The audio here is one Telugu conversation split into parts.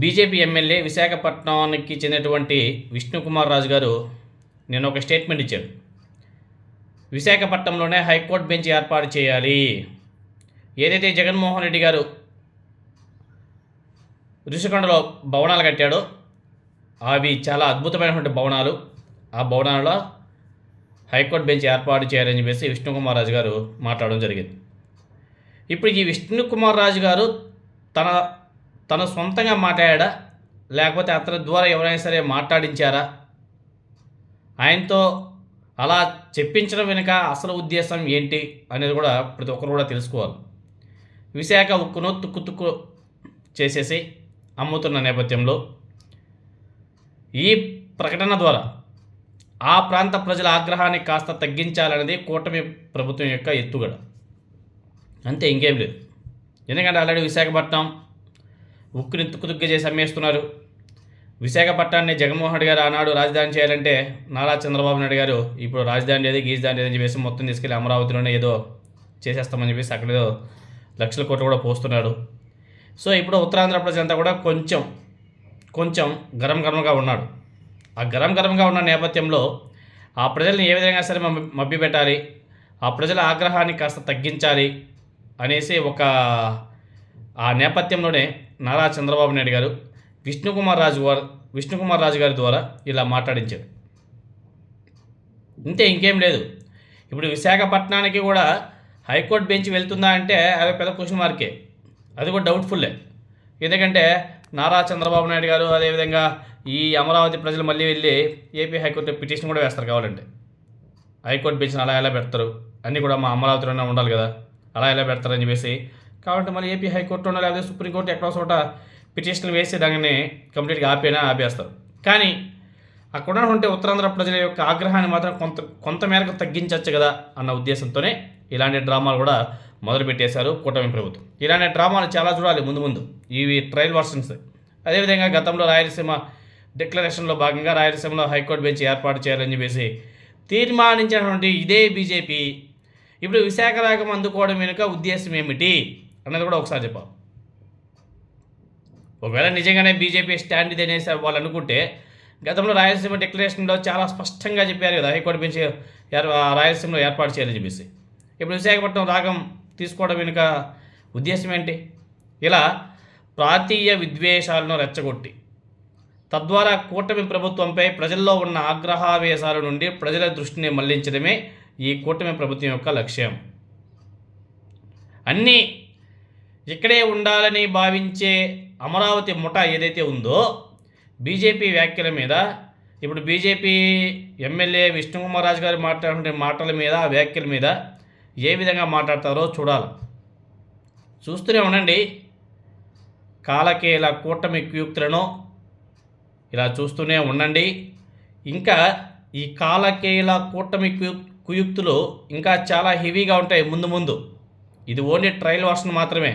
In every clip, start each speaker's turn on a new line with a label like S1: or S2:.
S1: బీజేపీ ఎమ్మెల్యే విశాఖపట్నానికి చెందినటువంటి విష్ణుకుమార్ రాజు గారు నేను ఒక స్టేట్మెంట్ ఇచ్చాడు విశాఖపట్నంలోనే హైకోర్టు బెంచ్ ఏర్పాటు చేయాలి. ఏదైతే జగన్మోహన్ రెడ్డి గారు ఋషికొండలో భవనాలు కట్టాడో అవి చాలా అద్భుతమైనటువంటి భవనాలు. ఆ భవనాలలో హైకోర్టు బెంచ్ ఏర్పాటు చేయాలని చెప్పేసి విష్ణుకుమార్ రాజు గారు మాట్లాడడం జరిగింది. ఇప్పుడు ఈ విష్ణుకుమార్ రాజు గారు తన తన సొంతంగా మాట్లాడా? లేకపోతే అతని ద్వారా ఎవరైనా సరే మాట్లాడించారా? ఆయనతో అలా చెప్పించడం వెనుక అసలు ఉద్దేశం ఏంటి అనేది కూడా ప్రతి ఒక్కరు కూడా తెలుసుకోవాలి. విశాఖ ఉక్కును తుక్కు తుక్కు చేసేసి అమ్ముతున్న నేపథ్యంలో ఈ ప్రకటన ద్వారా ఆ ప్రాంత ప్రజల ఆగ్రహాన్ని కాస్త తగ్గించాలనేది కూటమి ప్రభుత్వం యొక్క ఎత్తుగడ. అంతే ఇంకేం లేదు. ఎందుకంటే ఆల్రెడీ విశాఖపట్నం ఉక్కుని తుక్కు చేసి అమ్మేస్తున్నారు. విశాఖపట్నాన్ని జగన్మోహన్ రెడ్డి గారు ఆనాడు రాజధాని చేయాలంటే నారా చంద్రబాబు నాయుడు గారు ఇప్పుడు రాజధాని లేదు గీజధాని లేదని చెప్పేసి మొత్తం తీసుకెళ్ళి అమరావతిలోనే ఏదో చేసేస్తామని చెప్పేసి అక్కడ ఏదో లక్షల కోట్లు కూడా పోస్తున్నాడు సో ఇప్పుడు ఉత్తరాంధ్ర ప్రజలంతా కూడా కొంచెం కొంచెం గరం గరంగా ఉన్నాడు ఆ గరం గరంగా ఉన్న నేపథ్యంలో ఆ ప్రజల్ని ఏ విధంగా సరే మభ్య పెట్టాలి ఆ ప్రజల ఆగ్రహాన్ని కాస్త తగ్గించాలి అనేసి ఒక ఆ నేపథ్యంలోనే నారా చంద్రబాబు నాయుడు గారు విష్ణుకుమార్ రాజు గారు విష్ణుకుమార్ రాజు గారి ద్వారా ఇలా మాట్లాడించారు. ఇంతే ఇంకేం లేదు. ఇప్పుడు విశాఖపట్నానికి కూడా హైకోర్టు బెంచ్ వెళ్తుందా అంటే అది పెద్ద క్వశ్చన్ మార్కే. అది కూడా డౌట్ఫుల్లే. ఎందుకంటే నారా చంద్రబాబు నాయుడు గారు అదేవిధంగా ఈ అమరావతి ప్రజలు మళ్ళీ వెళ్ళి ఏపీ హైకోర్టు పిటిషన్ కూడా వేస్తారు కావాలంటే. హైకోర్టు బెంచ్ని అలా ఎలా పెడతారు? అన్నీ కూడా మా అమరావతిలోనే ఉండాలి కదా. అలా ఎలా పెడతారని చెప్పేసి కాబట్టి మళ్ళీ ఏపీ హైకోర్టులో లేకపోతే సుప్రీంకోర్టు ఎక్కడో చోట పిటిషన్లు వేసి దాన్ని కంప్లీట్గా ఆపేనా ఆపేస్తారు. కానీ అక్కడ ఉన్నటువంటి ఉత్తరాంధ్ర ప్రజల యొక్క ఆగ్రహాన్ని మాత్రం కొంత కొంత మేరకు తగ్గించవచ్చు కదా అన్న ఉద్దేశంతోనే ఇలాంటి డ్రామాలు కూడా మొదలుపెట్టేశారు కూటమి ప్రభుత్వం. ఇలాంటి డ్రామాలు చాలా చూడాలి ముందు ముందు ఇవి ట్రయల్ వర్షన్స్. అదేవిధంగా గతంలో రాయలసీమ డిక్లరేషన్లో భాగంగా రాయలసీమలో హైకోర్టు బెంచ్ ఏర్పాటు చేయాలని చెప్పేసి తీర్మానించినటువంటి ఇదే బీజేపీ. ఇప్పుడు విశాఖ రాగం అందుకోవడం వెనుక ఉద్దేశం ఏమిటి? అన్నది కూడా ఒకసారి చెప్పాలి ఒకవేళ నిజంగానే బీజేపీ స్టాండ్ ఇది అనేసి వాళ్ళు అనుకుంటే గతంలో రాయలసీమ డిక్లరేషన్లో చాలా స్పష్టంగా చెప్పారు కదా హైకోర్టు బెంచ్ ఆ రాయలసీమలో ఏర్పాటు చేయాలని చెప్పేసి. ఇప్పుడు విశాఖపట్నం రాగం తీసుకోవడం వెనుక ఉద్దేశం ఏంటి? ఇలా ప్రాంతీయ విద్వేషాలను రెచ్చగొట్టి తద్వారా కూటమి ప్రభుత్వంపై ప్రజల్లో ఉన్న ఆగ్రహావేశాల నుండి ప్రజల దృష్టిని మళ్ళించడమే ఈ కూటమి ప్రభుత్వం యొక్క లక్ష్యం. అన్నీ ఇక్కడే ఉండాలని భావించే అమరావతి ముఠ ఏదైతే ఉందో బీజేపీ వ్యాఖ్యల మీద ఇప్పుడు బీజేపీ ఎమ్మెల్యే విష్ణుకుమార్ రాజు గారు మాట్లాడే మాటల మీద ఆ వ్యాఖ్యల మీద ఏ విధంగా మాట్లాడతారో చూడాలి. చూస్తూనే ఉండండి. కాలకేల కూటమి క్యూక్తులను ఇలా చూస్తూనే ఉండండి. ఇంకా ఈ కాలకేల కూటమి క్యూ కుయుక్తులు ఇంకా చాలా హెవీగా ఉంటాయి ముందు ముందు. ఇది ఓన్లీ ట్రయల్ వర్షన్ మాత్రమే.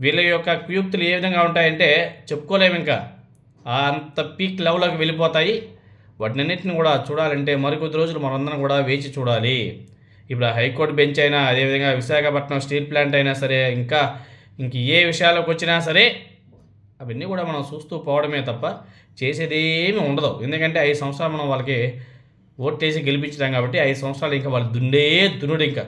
S1: వీళ్ళ యొక్క కుయుక్తులు ఏ విధంగా ఉంటాయంటే చెప్పుకోలేము ఇంకా. అంత పీక్ లెవెల్లోకి వెళ్ళిపోతాయి. వాటినన్నింటిని కూడా చూడాలంటే మరికొద్ది రోజులు మనందరం కూడా వేచి చూడాలి. ఇప్పుడు హైకోర్టు బెంచ్ అయినా అదేవిధంగా విశాఖపట్నం స్టీల్ ప్లాంట్ అయినా సరే ఇంకా ఇంక ఏ విషయాలకు వచ్చినా సరే అవన్నీ కూడా మనం చూస్తూ పోవడమే తప్ప చేసేదేమీ ఉండదు. ఎందుకంటే ఐదు సంవత్సరాలు మనం వాళ్ళకి ఓటేసి గెలిపించడం కాబట్టి ఐదు సంవత్సరాలు ఇంకా వాళ్ళు దున్నే దున్నుడు ఇంకా.